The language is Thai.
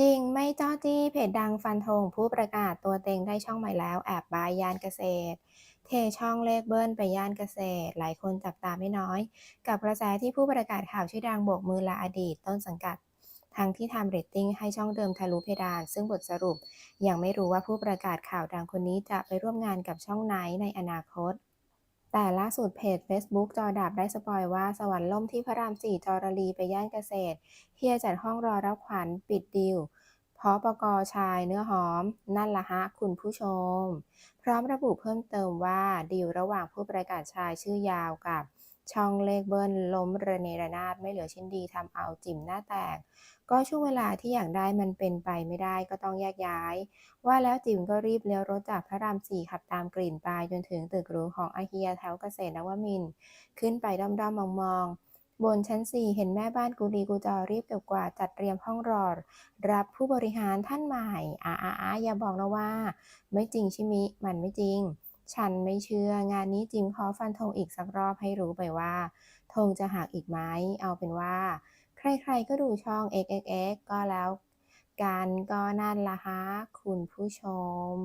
จริงไม่จ้อจี้เพจดังฟันธงผู้ประกาศตัวเต็งได้ช่องใหม่แล้วแอบบายยานเกษตร เทช่องเลขเบิ้ลไปย่านเกษตร หลายคนจับตาไม่น้อย กับกระแสที่ผู้ประกาศข่าวชื่อดังโบกมือลาอดีตต้นสังกัด ทั้งที่ทำเรตติ้งให้ช่องเดิมทะลุเพดาน ซึ่งบทสรุป ยังไม่รู้ว่าผู้ประกาศข่าวดังคนนี้จะไปร่วมงานกับช่องไหนในอนาคต แต่ล่าสุดเพจ Facebook จอดับได้สปอยว่าสวรรค์ล่มที่พระรามสี่จอรลีไปย่านเกษตรเฮียจัดห้องรอรับขวัญปิดดิวเพราะปกชายเนื้อหอม นั่นละฮะคุณผู้ชม พร้อมระบุเพิ่มเติมว่าดีลระหว่างผู้ประกาศชายชื่อยาวกับ ช่องเลขเบิ้ลล้มระเนระนาดไม่เหลือชิ้นดีทำเอาจิ๋มหน้าแตก ก็ช่วงเวลาที่อยากได้มันเป็นไปไม่ได้ก็ต้องแยกย้าย ว่าแล้วจิ๋มก็รีบเลี้ยวรถจากพระรามสี่ขับตามกลิ่นไปจนถึงตึกหรูของอาเฮียแถวเกษตรนวมินทร์ขึ้นไปด้อมๆมองๆบนชั้นสี่เห็นแม่บ้านกูรีกูจอรีบเก็บกวาดจัดเตรียมห้องรอรับผู้บริหารท่านใหม่อาอาอาอย่าบอกนะว่า ไม่จริงใชิมิมันไม่จริง ฉันไม่เชื่องานนี้จิมขอฟันธงอีกสักรอบให้รู้ไปว่า ธงจะหักอีกไหมเอาเป็นว่า ใครๆก็ดูช่อง XXX ก็แล้วกันก็นั่นละฮะคุณผู้ชม